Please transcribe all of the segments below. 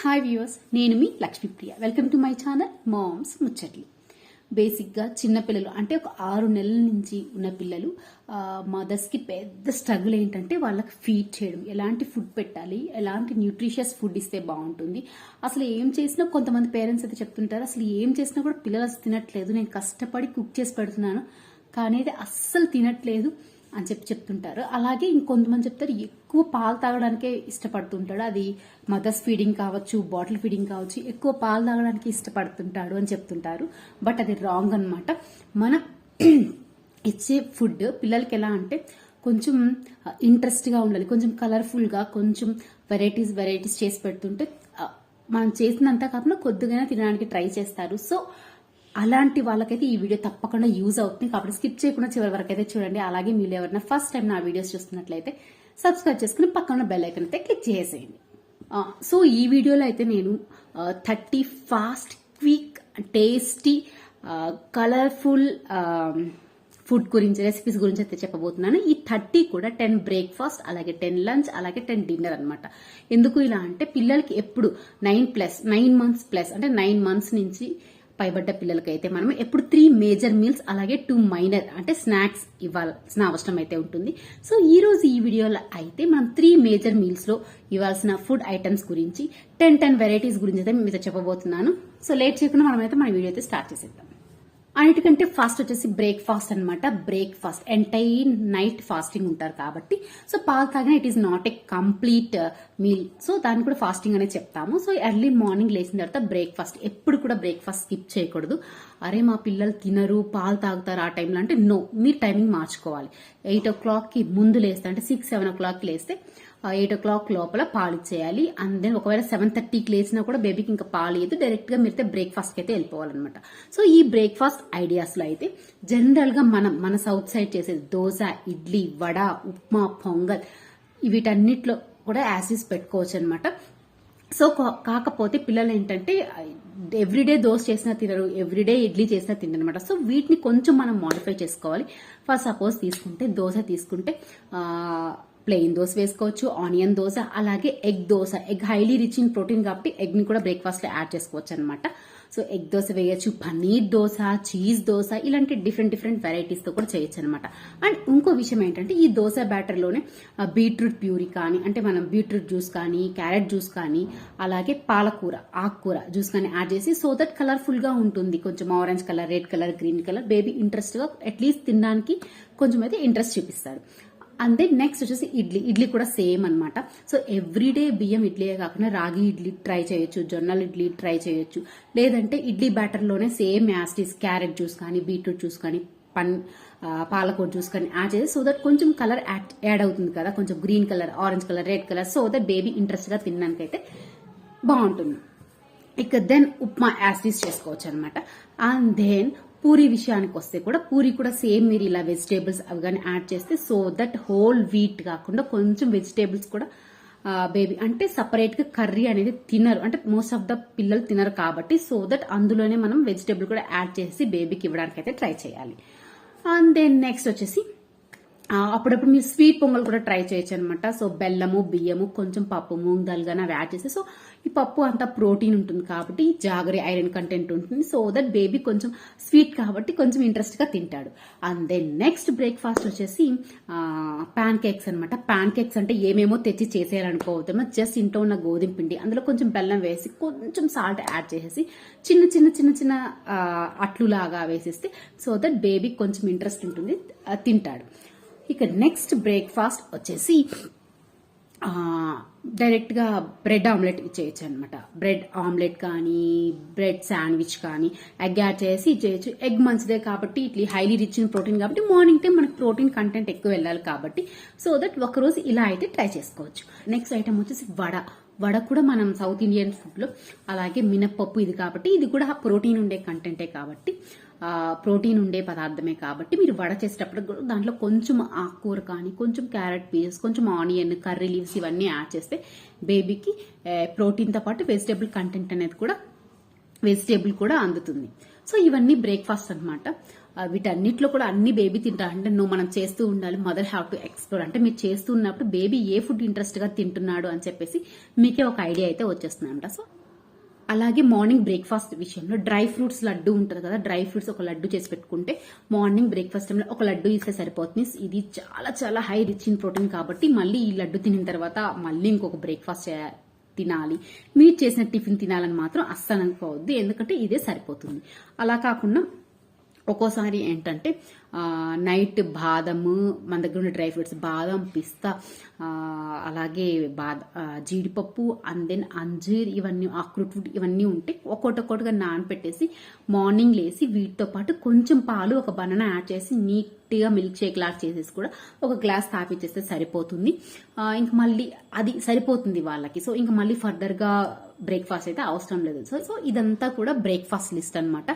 Hi viewers నేను మీ Lakshmipriya welcome to my channel moms ముచ్చట్లు బేసిక్గా చిన్నపిల్లలు అంటే ఒక ఆరు నెలల నుంచి ఉన్న పిల్లలు మదర్స్కి పెద్ద స్ట్రగుల్ ఏంటంటే వాళ్ళకి ఫీడ్ చేయడం ఎలాంటి ఫుడ్ పెట్టాలి ఎలాంటి న్యూట్రిషియస్ ఫుడ్ ఇస్తే బాగుంటుంది. అసలు ఏం చేసినా కొంతమంది పేరెంట్స్ అయితే చెప్తుంటారు అసలు ఏం చేసినా కూడా పిల్లలు అసలు తినట్లేదు నేను కష్టపడి కుక్ చేసి పెడుతున్నాను కానీ అది అస్సలు తినట్లేదు అని చెప్పి చెప్తుంటారు. అలాగే ఇంకొంతమంది చెప్తారు ఎక్కువ పాలు తాగడానికే ఇష్టపడుతుంటాడు. అది మదర్స్ ఫీడింగ్ కావచ్చు బాటిల్ ఫీడింగ్ కావచ్చు ఎక్కువ పాలు తాగడానికి ఇష్టపడుతుంటాడు అని చెప్తుంటారు. బట్ అది రాంగ్ అనమాట మనం ఇచ్చే ఫుడ్ పిల్లలకి ఎలా అంటే కొంచెం ఇంట్రెస్ట్గా ఉండాలి. కొంచెం కలర్ఫుల్గా కొంచెం వెరైటీస్ వెరైటీస్ చేసి పెడుతుంటే మనం చేసినంత కాకుండా కొద్దిగా తినడానికి ట్రై చేస్తారు. సో అలాంటి వాళ్ళకైతే ఈ వీడియో తప్పకుండా యూజ్ అవుతుంది. కాబట్టి స్కిప్ చేయకుండా చివరి వరకు అయితే చూడండి. అలాగే మీరు ఎవరైనా ఫస్ట్ టైం నా వీడియోస్ చూస్తున్నట్లయితే సబ్స్క్రైబ్ చేసుకుని పక్కన బెల్ ఐకన్ అయితే క్లిక్ చేసేయండి. సో ఈ వీడియోలో అయితే నేను thirty fast quick tasty colourful food గురించి రెసిపీస్ గురించి అయితే చెప్పబోతున్నాను. ఈ థర్టీ కూడా టెన్ బ్రేక్ఫాస్ట్ అలాగే టెన్ లంచ్ అలాగే టెన్ డిన్నర్ అనమాట ఎందుకు ఇలా అంటే పిల్లలకి ఎప్పుడు nine plus nine months plus అంటే నైన్ మంత్స్ నుంచి పైబడ్డ పిల్లలకైతే మనం ఎప్పుడు త్రీ మేజర్ మీల్స్ అలాగే టూ మైనర్ అంటే స్నాక్స్ ఇవ్వాల్సిన అవసరం అయితే ఉంటుంది. సో ఈ రోజు ఈ వీడియోలో అయితే మనం త్రీ మేజర్ మీల్స్లో ఇవ్వాల్సిన ఫుడ్ ఐటమ్స్ గురించి టెన్ టెన్ వెరైటీస్ గురించి అయితే మీతో చెప్పబోతున్నాను. సో లేట్ చేయకుండా మనమైతే మన వీడియో అయితే స్టార్ట్ చేసేద్దాం. అన్నిటికంటే ఫాస్ట్ వచ్చేసి బ్రేక్ఫాస్ట్ అనమాట బ్రేక్ఫాస్ట్ ఎంటైర్ నైట్ ఫాస్టింగ్ ఉంటారు కాబట్టి. సో పాలు తాగిన it is not a complete meal so దాన్ని కూడా ఫాస్టింగ్ అనే చెప్తాము. సో ఎర్లీ మార్నింగ్ లేచిన తర్వాత బ్రేక్ఫాస్ట్ ఎప్పుడు కూడా బ్రేక్ఫాస్ట్ స్కిప్ చేయకూడదు. అరే మా పిల్లలు తినరు పాలు తాగుతారు ఆ టైంలో అంటే నో మీరు టైమింగ్ మార్చుకోవాలి. ఎయిట్ ఓ క్లాక్కి ముందు లేస్తే అంటే సిక్స్ సెవెన్ ఓ క్లాక్కి లేస్తే ఎయిట్ ఓ క్లాక్ లోపల పాలు ఇచ్చేయాలి. అండ్ దెన్ ఒకవేళ సెవెన్ థర్టీకి లేచినా కూడా బేబీకి ఇంకా పాలు ఇయ్యదు డైరెక్ట్గా మీరైతే బ్రేక్ఫాస్ట్కి అయితే వెళ్ళిపోవాలన్నమాట. సో ఈ బ్రేక్ఫాస్ట్ ఐడియాస్లో అయితే జనరల్గా మనం మన సౌత్ సైడ్ చేసేది దోశ ఇడ్లీ వడ ఉప్మా పొంగల్ వీటన్నిటిలో కూడా యాసిస్ పెట్టుకోవచ్చు అనమాట సో కా- కాకపోతే పిల్లలు ఏంటంటే ఎవ్రీడే దోశ చేసినా తినరు ఎవ్రీడే ఇడ్లీ చేసినా తినరు అనమాట సో వీటిని కొంచెం మనం మాడిఫై చేసుకోవాలి. ఫర్ సపోజ్ తీసుకుంటే దోశ తీసుకుంటే ప్లెయిన్ దోశ వేసుకోవచ్చు ఆనియన్ దోశ అలాగే egg dosa. Egg highly rich in protein కాబట్టి ఎగ్ని కూడా బ్రేక్ఫాస్ట్లో యాడ్ చేసుకోవచ్చు అనమాట సో ఎగ్ దోశ వేయచ్చు పన్నీర్ దోశ చీజ్ దోశ ఇలాంటి డిఫరెంట్ డిఫరెంట్ వెరైటీస్తో కూడా చేయొచ్చు అనమాట అండ్ ఇంకో విషయం ఏంటంటే ఈ దోశ బ్యాటర్లోనే బీట్రూట్ ప్యూరీ కానీ అంటే మనం బీట్రూట్ జ్యూస్ కానీ క్యారెట్ జ్యూస్ కానీ అలాగే పాలకూర ఆకుకూర జ్యూస్ కానీ యాడ్ చేసి సో దట్ కలర్ఫుల్గా ఉంటుంది. కొంచెం orange colour red colour green colour baby ఇంట్రెస్ట్గా అట్లీస్ట్ తినడానికి కొంచెం అయితే ఇంట్రెస్ట్ చూపిస్తాడు. అండ్ దెన్ నెక్స్ట్ వచ్చేసి ఇడ్లీ. ఇడ్లీ కూడా సేమ్ అనమాట సో ఎవ్రీడే బియ్యం ఇడ్లీయే కాకుండా రాగి ఇడ్లీ ట్రై చేయొచ్చు జొన్నల ఇడ్లీ ట్రై చేయొచ్చు. లేదంటే ఇడ్లీ బ్యాటర్లోనే సేమ్ యాస్టీస్ క్యారెట్ జ్యూస్ కానీ బీట్రూట్ జ్యూస్ కానీ పన్ ఆ, పాలకూర జ్యూస్ కానీ యాడ్ చేసి సో దట్ కొంచెం కలర్ యాడ్ అవుతుంది కదా. కొంచెం green colour orange colour red colour so that baby ఇంట్రెస్ట్గా తినడానికి అయితే బాగుంటుంది. ఇక దెన్ ఉప్మా యాసిస్ చేసుకోవచ్చు అనమాట అండ్ దెన్ పూరి విషయానికి వస్తే కూడా పూరి కూడా సేమ్ మీరు ఇలా వెజిటేబుల్స్ అవి కానీ యాడ్ చేస్తే సో దట్ హోల్ వీట్ కాకుండా కొంచెం వెజిటేబుల్స్ కూడా బేబీ అంటే సపరేట్గా కర్రీ అనేది తినరు. అంటే మోస్ట్ ఆఫ్ ద పిల్లలు తినరు కాబట్టి సో దట్ అందులోనే మనం వెజిటేబుల్ కూడా యాడ్ చేసి బేబీకి ఇవ్వడానికి అయితే ట్రై చేయాలి. అండ్ దెన్ నెక్స్ట్ వచ్చేసి అప్పుడప్పుడు మీరు స్వీట్ పొంగల్ కూడా ట్రై చేయొచ్చు అనమాట సో బెల్లము బియ్యము కొంచెం పప్పు మూంగ్ దాల్ అవి యాడ్ చేసి సో ఈ పప్పు అంతా ప్రోటీన్ ఉంటుంది కాబట్టి జాగరి ఐరన్ కంటెంట్ ఉంటుంది. సో దట్ బేబీ కొంచెం స్వీట్ కాబట్టి కొంచెం ఇంట్రెస్ట్గా తింటాడు. అండ్ దెన్ నెక్స్ట్ బ్రేక్ఫాస్ట్ వచ్చేసి ప్యాన్ కేక్స్ అనమాట ప్యాన్ కేక్స్ అంటే ఏమేమో తెచ్చి చేసేయాలనుకోవద్దు. జస్ట్ ఇంట్లో ఉన్న గోధుమ పిండి అందులో కొంచెం బెల్లం వేసి కొంచెం సాల్ట్ యాడ్ చేసేసి చిన్న చిన్న చిన్న చిన్న అట్లు లాగా వేసేస్తే సో దట్ బేబీకి కొంచెం ఇంట్రెస్ట్ ఉంటుంది తింటాడు. ఇక నెక్స్ట్ బ్రేక్ఫాస్ట్ వచ్చేసి డైరెక్ట్గా బ్రెడ్ ఆమ్లెట్ చేయొచ్చు అనమాట బ్రెడ్ ఆమ్లెట్ కానీ బ్రెడ్ శాండ్విచ్ కానీ ఎగ్ యాడ్ చేసి చేయొచ్చు. ఎగ్ మంచిదే కాబట్టి ఇట్లా హైలీ రిచ్ ఇన్ ప్రోటీన్ కాబట్టి మార్నింగ్ టైం మనకు ప్రోటీన్ కంటెంట్ ఎక్కువ వెళ్ళాలి కాబట్టి సో దట్ ఒకరోజు ఇలా అయితే ట్రై చేసుకోవచ్చు. నెక్స్ట్ ఐటమ్ వచ్చేసి వడ. వడ కూడా మనం సౌత్ ఇండియన్ ఫుడ్లో అలాగే మినప్పప్పు ఇది కాబట్టి ఇది కూడా ప్రోటీన్ ఉండే కంటెంటే కాబట్టి ప్రోటీన్ ఉండే పదార్థమే కాబట్టి మీరు వడ చేసేటప్పుడు దాంట్లో కొంచెం ఆకుకూర కానీ కొంచెం క్యారెట్ పీసెస్ కొంచెం ఆనియన్ కర్రీ లీవ్స్ ఇవన్నీ యాడ్ చేస్తే బేబీకి ప్రోటీన్తో పాటు వెజిటేబుల్ కంటెంట్ అనేది కూడా వెజిటేబుల్ కూడా అందుతుంది. సో ఇవన్నీ బ్రేక్ఫాస్ట్ అనమాట వీటన్నిట్లో వీటన్నిటిలో కూడా అన్ని బేబీ తింటారు అంటే నువ్వు మనం చేస్తూ ఉండాలి మదర్ హ్యావ్ టు ఎక్స్ప్లోర్. అంటే మీరు చేస్తూ ఉన్నప్పుడు బేబీ ఏ ఫుడ్ ఇంట్రెస్ట్గా తింటున్నాడు అని చెప్పేసి మీకే ఒక ఐడియా అయితే వచ్చేస్తుంది అనమాట సో అలాగే మార్నింగ్ బ్రేక్ఫాస్ట్ విషయంలో డ్రై ఫ్రూట్స్ లడ్డు ఉంటుంది కదా డ్రై ఫ్రూట్స్ ఒక లడ్డు చేసి పెట్టుకుంటే మార్నింగ్ బ్రేక్ఫాస్ట్ టైంలో ఒక లడ్డు ఇస్తే సరిపోతుంది. ఇది చాలా చాలా హై రిచ్ ఇన్ ప్రోటీన్ కాబట్టి మళ్ళీ ఈ లడ్డు తినిన తర్వాత మళ్ళీ ఇంకొక బ్రేక్ఫాస్ట్ తినాలి. మీరు చేసిన టిఫిన్ తినాలని మాత్రం అస్సలు అనుకోవద్దు ఎందుకంటే ఇదే సరిపోతుంది. అలా కాకుండా ఒక్కోసారి ఏంటంటే నైట్ బాదము మన దగ్గర ఉన్న డ్రై ఫ్రూట్స్ బాదం పిస్తా అలాగే బాద జీడిపప్పు అండ్ దెన్ అంజీర్ ఇవన్నీ అక్రూట్ ఫుడ్ ఇవన్నీ ఉంటే ఒక్కొక్కటి ఒక్కొక్కటిగా నానపెట్టేసి మార్నింగ్ లేసి వీటితో పాటు కొంచెం పాలు ఒక బనానా యాడ్ చేసి నీట్గా మిల్క్ షేక్ లాగా చేసేసి కూడా ఒక గ్లాస్ తాపిచ్చేస్తే సరిపోతుంది. ఇంక మళ్ళీ అది సరిపోతుంది వాళ్ళకి. సో ఇంక మళ్ళీ ఫర్దర్గా బ్రేక్ఫాస్ట్ అయితే అవసరం లేదు. సో సో ఇదంతా కూడా బ్రేక్ఫాస్ట్ లిస్ట్ అనమాట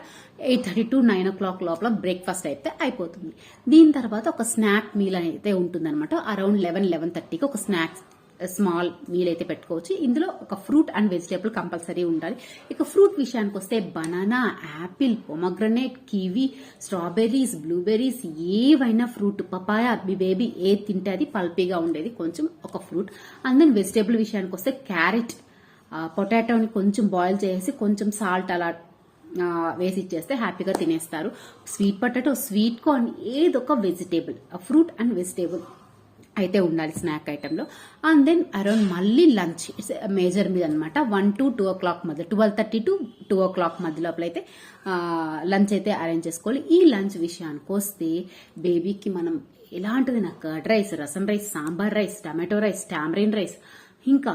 eight thirty to nine o'clock లోపల బ్రేక్ఫాస్ట్ అయితే అయిపోతుంది. దీని తర్వాత ఒక స్నాక్ మీల్ అయితే ఉంటుందన్నమాట. అరౌండ్ లెవెన్ లెవెన్ థర్టీకి ఒక స్నాక్స్ స్మాల్ మీల్ అయితే పెట్టుకోవచ్చు. ఇందులో ఒక ఫ్రూట్ అండ్ వెజిటేబుల్ కంపల్సరీ ఉండాలి. ఇక ఫ్రూట్ విషయానికి వస్తే banana apple pomegranate kiwi strawberries blueberries ఏవైనా ఫ్రూట్ పపాయ మీ బేబీ ఏది తింటే అది పల్పీగా ఉండేది కొంచెం ఒక ఫ్రూట్ అండ్ దెన్ వెజిటేబుల్ విషయానికి వస్తే క్యారెట్ పొటాటోని కొంచెం బాయిల్ చేసి కొంచెం సాల్ట్ అలా వేసి ఇచ్చేస్తే హ్యాపీగా తినేస్తారు. స్వీట్ పొటాటో స్వీట్ కార్న్ ఏదొక వెజిటేబుల్ ఫ్రూట్ అండ్ వెజిటేబుల్ అయితే ఉండాలి స్నాక్ ఐటెంలో అండ్ దెన్ అరౌండ్ మళ్ళీ లంచ్ ఇట్స్ మేజర్ మీద అనమాట one to two o'clock మధ్య twelve thirty to two o'clock మధ్య లోపల అయితే లంచ్ అయితే అరేంజ్ చేసుకోవాలి. ఈ లంచ్ విషయానికి వస్తే బేబీకి మనం ఎలాంటిది నా curd rice rasam rice sambar rice tomato rice tamarind rice ఇంకా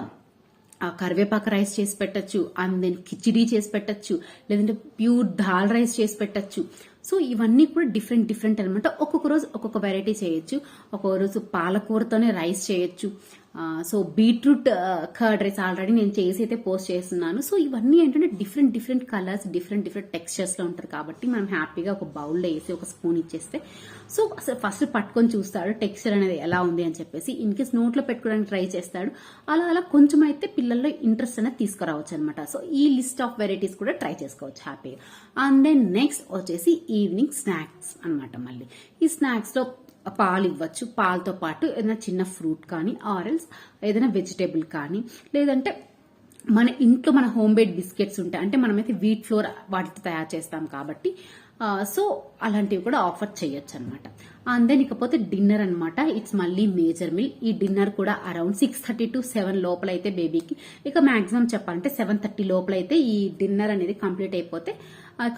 కరివేపాకు రైస్ చేసి పెట్టచ్చు. అండ్ దెన్ కిచిడీ చేసి పెట్టచ్చు. లేదంటే ప్యూర్ దాల్ రైస్ చేసి పెట్టచ్చు. సో ఇవన్నీ కూడా డిఫరెంట్ డిఫరెంట్ అనమాట ఒక్కొక్క రోజు ఒక్కొక్క వెరైటీ చేయొచ్చు. ఒక్కొక్క రోజు పాలకూరతోనే రైస్ చేయొచ్చు. So beetroot curd rice already నేను చేసి అయితే పోస్ట్ చేస్తున్నాను. సో ఇవన్నీ ఏంటంటే different different colours different different టెక్స్చర్స్లో ఉంటారు కాబట్టి మనం హ్యాపీగా ఒక బౌల్లో వేసి ఒక స్పూన్ ఇచ్చేస్తే. సో అసలు ఫస్ట్ పట్టుకొని చూస్తాడు టెక్స్చర్ అనేది ఎలా ఉంది అని చెప్పేసి. ఇన్ కేస్ నోట్లో పెట్టుకోవడానికి ట్రై చేస్తాడు. అలా అలా కొంచెం అయితే పిల్లల్లో ఇంట్రెస్ట్ అనేది తీసుకురావచ్చు అనమాట సో ఈ లిస్ట్ ఆఫ్ వెరైటీస్ కూడా ట్రై చేసుకోవచ్చు హ్యాపీగా. అండ్ దెన్ నెక్స్ట్ వచ్చేసి ఈవినింగ్ స్నాక్స్ అనమాట మళ్ళీ. ఈ స్నాక్స్లో పాలు ఇవ్వచ్చు పాలతో పాటు ఏదైనా చిన్న ఫ్రూట్ కానీ ఆరెల్స్ ఏదైనా వెజిటేబుల్ కానీ లేదంటే మన ఇంట్లో మన హోమ్ మేడ్ బిస్కెట్స్ ఉంటాయి. అంటే మనమైతే వీట్ ఫ్లోర్ వాటితో తయారు చేస్తాం కాబట్టి సో అలాంటివి కూడా ఆఫర్ చేయొచ్చు అనమాట అండ్ దెన్ ఇకపోతే డిన్నర్ అనమాట ఇట్స్ మళ్ళీ మేజర్ మీల్ ఈ డిన్నర్ కూడా around six thirty to seven లోపల అయితే బేబీకి ఇక మాక్సిమం చెప్పాలంటే సెవెన్ థర్టీ లోపల అయితే ఈ డిన్నర్ అనేది కంప్లీట్ అయిపోతే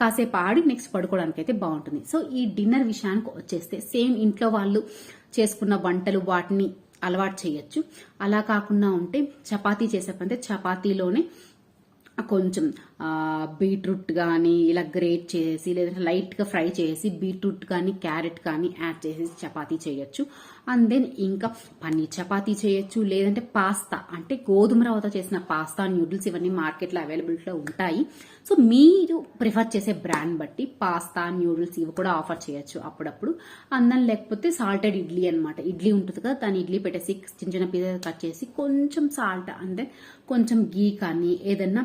కాసేపు ఆడి నెక్స్ట్ పడుకోవడానికి అయితే బాగుంటుంది. సో ఈ డిన్నర్ విషయానికి వచ్చేస్తే సేమ్ ఇంట్లో వాళ్ళు చేసుకున్న వంటలు వాటిని అలవాటు చేయొచ్చు. అలా కాకుండా ఉంటే చపాతీ చేసే పని చపాతీలోనే కొంచెం బీట్రూట్ కానీ ఇలా గ్రేట్ చేసి లేదంటే లైట్గా ఫ్రై చేసి బీట్రూట్ కానీ క్యారెట్ కానీ యాడ్ చేసి చపాతీ చేయొచ్చు. అండ్ దెన్ ఇంకా పన్నీర్ చపాతీ చేయొచ్చు. లేదంటే పాస్తా. అంటే గోధుమ రవ్వతో చేసిన పాస్తా నూడిల్స్ ఇవన్నీ మార్కెట్లో అవైలబిలిటీలో ఉంటాయి. సో మీరు ప్రిఫర్ చేసే బ్రాండ్ బట్టి పాస్తా నూడిల్స్ ఇవి కూడా ఆఫర్ చేయొచ్చు అప్పుడప్పుడు. అన్నం లేకపోతే సాల్టెడ్ ఇడ్లీ అనమాట ఇడ్లీ ఉంటుంది కదా దాని ఇడ్లీ పెట్టేసి చిన్న చిన్న పీసెస్ కట్ చేసి కొంచెం సాల్ట్ అంటే కొంచెం గీ కానీ ఏదన్నా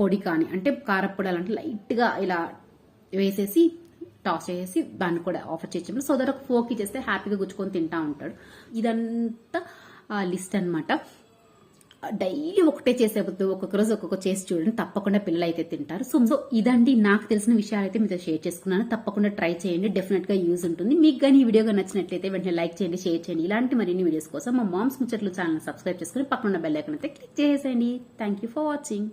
పొడి కానీ అంటే కారపొడి అలాంటి లైట్గా ఇలా వేసేసి టాస్ చేసి దాన్ని కూడా ఆఫర్ చేయొచ్చు సో దాని ఒక ఫోక్ చేస్తే హ్యాపీగా గుచ్చుకొని తింటా ఉంటాడు. ఇదంతా లిస్ట్ అనమాట డైలీ ఒకటే చేసే ఒక్కొక్క రోజు ఒక్కొక్క చేసి చూడండి తప్పకుండా పిల్లలు అయితే తింటారు. సో సో ఇదండి నాకు తెలిసిన విషయాలు అయితే మీతో షేర్ చేసుకున్నాను. తప్పకుండా ట్రై చేయండి డెఫినెట్గా యూజ్ ఉంటుంది. మీకు కానీ ఈ వీడియోగా నచ్చినట్లయితే వెంటనే లైక్ చేయండి షేర్ చేయండి. ఇలాంటి మరిన్ని వీడియోస్ కోసం మా మామ్స్ ముచ్చట్లు ఛానల్ సబ్స్క్రైబ్ చేసుకుని పక్కన బెల్ ఐకన్ అయితే క్లిక్ చేసేయండి. Thank you for watching.